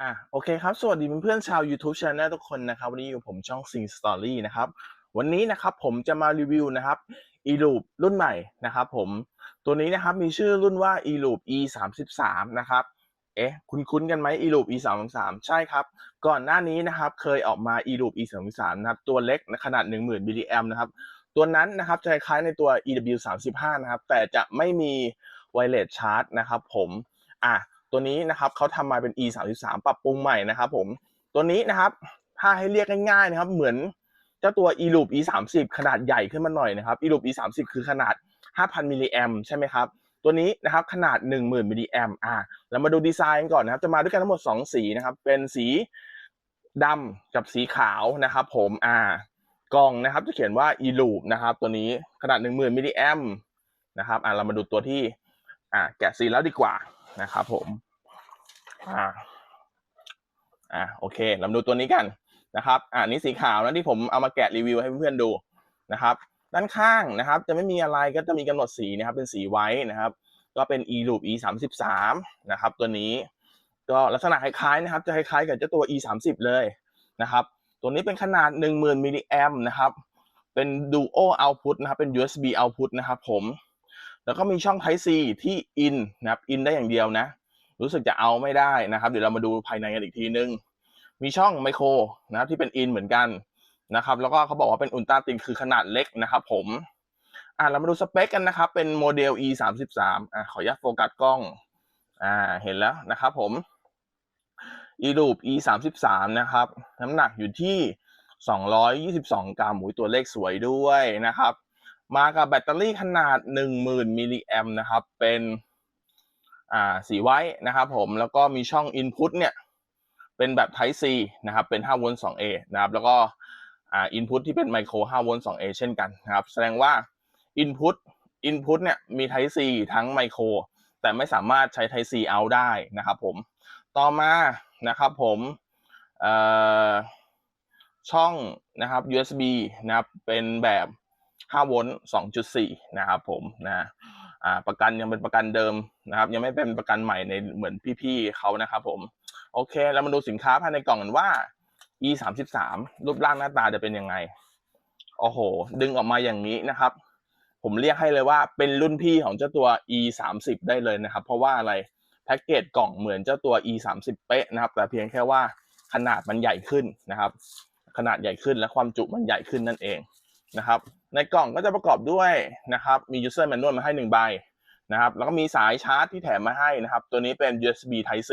อะโอเคครับ สวัสดีเพื่อนๆชาว YouTube Channel ทุกคนนะครับ วันนี้อยู่ผมช่อง Sing Story นะครับ วันนี้นะครับผมจะมารีวิวนะครับ e-loop รุ่นใหม่นะครับผมตัวนี้นะครับมีชื่อรุ่นว่า e-loop e 3 3นะครับ เอ๊ะ คุ้นๆกันไหม e-loop e 3 3ใช่ครับ ก่อนหน้านี้นะครับเคยออกมา e-loop e 3 3นะครับตัวเล็กขนาด 10,000มิลลิแอมนะครับตัวนั้นนะครับจะคล้ายๆในตัว EW 3 5นะครับแต่จะไม่มีไวเลสชาร์จนะครับผมอะ ตัวนี้นะครับเขาทำมาเป็น e 3 3ปรับปรุงใหม่นะครับผมตัวนี้นะครับถ้าให้เรียกง่ายๆนะครับ เหมือนเจ้าตัว e loop e 3 0ขนาดใหญ่ขึ้นมาหน่อยนะครับ e loop e 3 0คือขนาด 5,000 มิลลิแอมใช่ไหมครับตัวนี้นะครับขนาด 10,000 มิลลิแอมอ่าเรามาดูดีไซน์ก่อนนะครับ จะมาด้วยกันทั้งหมด 2 สีนะครับ เป็นสีดำกับสีขาวนะครับ ผมอ่ากล่องนะครับจะเขียนว่า e loop นะครับ ตัวนี้ขนาด 10,000 มิลลิแอมนะครับอ่าเรามาดูตัวที่อ่าแกะสีแล้วดีกว่า นะครับผมอ่าอ่าโอเคเรามาดูตัวนี้กันนะครับอ่านี่สีขาวนะที่ผมเอามาแกะรีวิวให้เพื่อนๆดูนะครับ ด้านข้างนะครับ จะไม่มีอะไรก็จะมีกำหนดสีนะครับ เป็นสีไว้นะครับ ก็เป็น e loop e 3 3นะครับ ตัวนี้ก็ลักษณะคล้ายๆนะครับ จะคล้ายๆกับเจ้าตัว e 3 0เลยนะครับ ตัวนี้เป็นขนาด 10,000มิลลิแอมนะครับ เป็น duo output นะครับ เป็น USB output นะครับผม แล้วก็มีช่อง Type C ที่ in นะครับ in ได้อย่างเดียวนะ รู้สึกจะเอาไม่ได้นะครับ เดี๋ยวเรามาดูภายในกันอีกทีนึง มีช่องไมโครนะครับที่เป็น in เหมือนกันนะครับ แล้วก็เขาบอกว่าเป็นอุลตราตินคือขนาดเล็กนะครับผม อ่าเรามาดูสเปคกันนะครับ เป็นโมเดล e 3 3อ่าขออนุญาตโฟกัสกล้อง อ่า เห็นแล้วนะครับผม e loop e 3 3นะครับ น้ำหนักอยู่ที่ 222 กรัมหมูตัวเลขสวยด้วยนะครับ มากับแบตเตอรี่ขนาด 10,000 มิลลิแอมนะครับ เป็นอ่าสีไว้นะครับผม แล้วก็มีช่อง Input เนี่ยเป็นแบบ Type C นะครับ เป็น5โวลต์ 2A นะครับ แล้วก็อ่า Input ที่เป็นไมโคร5โวลต์ 2A เช่นกันนะครับ แสดงว่า Input Input เนี่ยมี Type C ทั้งไมโครแต่ไม่สามารถใช้ Type C out ได้นะครับผม ต่อมานะครับผมช่องนะครับ USB นะครับ เป็นแบบ 5โวลต์2.4 นะครับผมนะประกันยังเป็นประกันเดิมนะครับ ยังไม่เป็นประกันใหม่ในเหมือนพี่ๆเขานะครับผมโอเคเรามาดูสินค้าภายในกล่องกันว่า e 3 3รูปร่างหน้าตาจะเป็นยังไงโอ้โห ดึงออกมาอย่างนี้นะครับ ผมเรียกให้เลยว่าเป็นรุ่นพี่ของเจ้าตัว e 3 0ได้เลยนะครับ เพราะว่าอะไรแพ็กเกจกล่องเหมือนเจ้าตัว e 3 0เป๊ะนะครับ แต่เพียงแค่ว่าขนาดมันใหญ่ขึ้นนะครับ ขนาดใหญ่ขึ้นและความจุมันใหญ่ขึ้นนั่นเอง นะครับ ในกล่องก็จะประกอบด้วยนะครับ มี user manual มาให้หนึ่งใบนะครับ แล้วก็มีสายชาร์จที่แถมมาให้นะครับ ตัวนี้เป็น USB Type C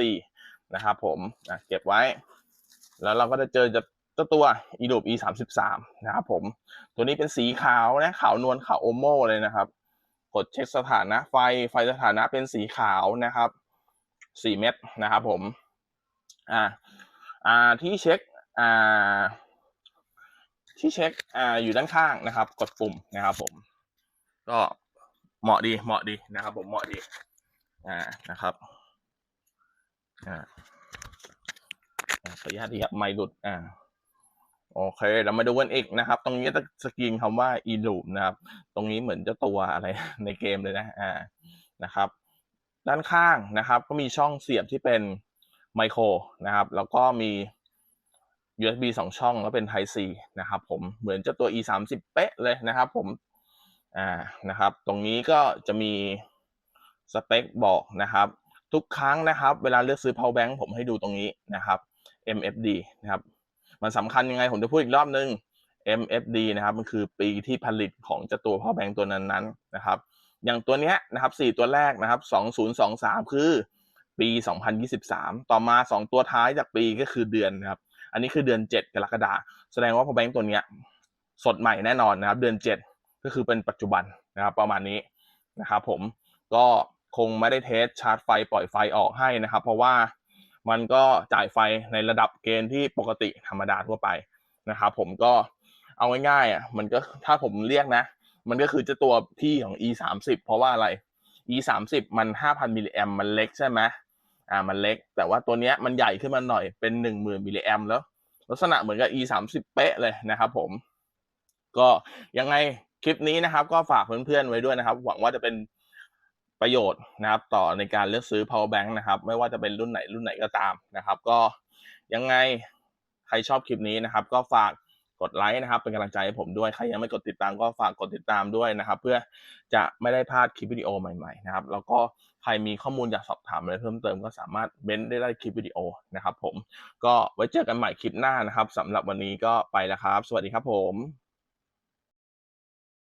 นะครับผมเก็บไว้ แล้วเราก็จะเจอจะเจ้าตัว e loop e 3 3นะครับผม ตัวนี้เป็นสีขาวนะขาวนวลขาวโอโมเลยนะครับ กดเช็คสถานะไฟ ไฟสถานะเป็นสีขาวนะครับ4เม็ดนะครับผม อ่า อ่า ที่เช็ค อ่า ที่เช็คอ่าอยู่ด้านข้างนะครับ กดปุ่มนะครับ ผม ก็เหมาะดีเหมาะดีนะครับ ผมเหมาะดีอ่านะครับอ่าขออนุญาตที่ครับไม่หลุดอ่าโอเค เรามาดูกันอีกนะครับ ตรงนี้จะสกรีนคำว่า e loop นะครับ ตรงนี้เหมือนจะตัวอะไรในเกมเลยนะอ่านะครับ ด้านข้างนะครับ ก็มีช่องเสียบที่เป็นไมโครนะครับ แล้วก็มี USB 2 ช่องแล้วเป็น Type C นะครับผมเหมือนเจ้าตัว e 3 0เป๊ะเลยนะครับผมอ่านะครับ ตรงนี้ก็จะมีสเปคบอกนะครับ ทุกครั้งนะครับ เวลาเลือกซื้อ power bank ผมให้ดูตรงนี้นะครับ MFD นะครับ มันสำคัญยังไงผมจะพูดอีกรอบนึง MFD นะครับ มันคือปีที่ผลิตของเจ้าตัว power bank ตัวนั้นๆนะครับ อย่างตัวเนี้ยนะครับ 4 ตัวแรกนะครับ 2023 คือปี 2023 ต่อมา 2 ตัวท้ายจากปีก็คือเดือนนะครับ อันนี้คือเดือน 7 กรกฎาคมแสดงว่า power bank ตัวเนี้ยสดใหม่แน่นอนนะครับ เดือน 7 ก็คือเป็นปัจจุบันนะครับประมาณนี้นะครับผมก็คงไม่ได้เทสชาร์จไฟปล่อยไฟออกให้นะครับ เพราะว่ามันก็จ่ายไฟในระดับเกณฑ์ที่ปกติธรรมดาทั่วไปนะครับผมก็เอาง่ายๆอะมันก็ถ้าผมเรียกนะ มันก็คือจะตัวพี่ของ e 3 0เพราะว่าอะไร e 3 0มัน 5,000มิลลิแอมมันเล็กใช่ไหม อ่ามันเล็ก แต่ว่าตัวเนี้ยมันใหญ่ขึ้นมาหน่อยเป็น10,000มิลลิแอมแล้ว ลักษณะเหมือนกับ e 3 0เป๊ะเลยนะครับผม ก็ยังไงคลิปนี้นะครับ ก็ฝากเพื่อนๆไว้ด้วยนะครับ หวังว่าจะเป็นประโยชน์นะครับ ต่อในการเลือกซื้อ power bank นะครับ ไม่ว่าจะเป็นรุ่นไหนรุ่นไหนก็ตามนะครับ ก็ยังไงใครชอบคลิปนี้นะครับ ก็ฝาก กดไลค์นะครับ เป็นกำลังใจให้ผมด้วยใครยังไม่กดติดตามก็ฝากกดติดตามด้วยนะครับ เพื่อจะไม่ได้พลาดคลิปวิดีโอใหม่ๆนะครับ แล้วก็ใครมีข้อมูลอยากสอบถามอะไรเพิ่มเติมก็สามารถเม้นได้ใต้คลิปวิดีโอนะครับ ผมก็ไว้เจอกันใหม่คลิปหน้านะครับสำหรับวันนี้ก็ไปแล้วครับ สวัสดีครับผม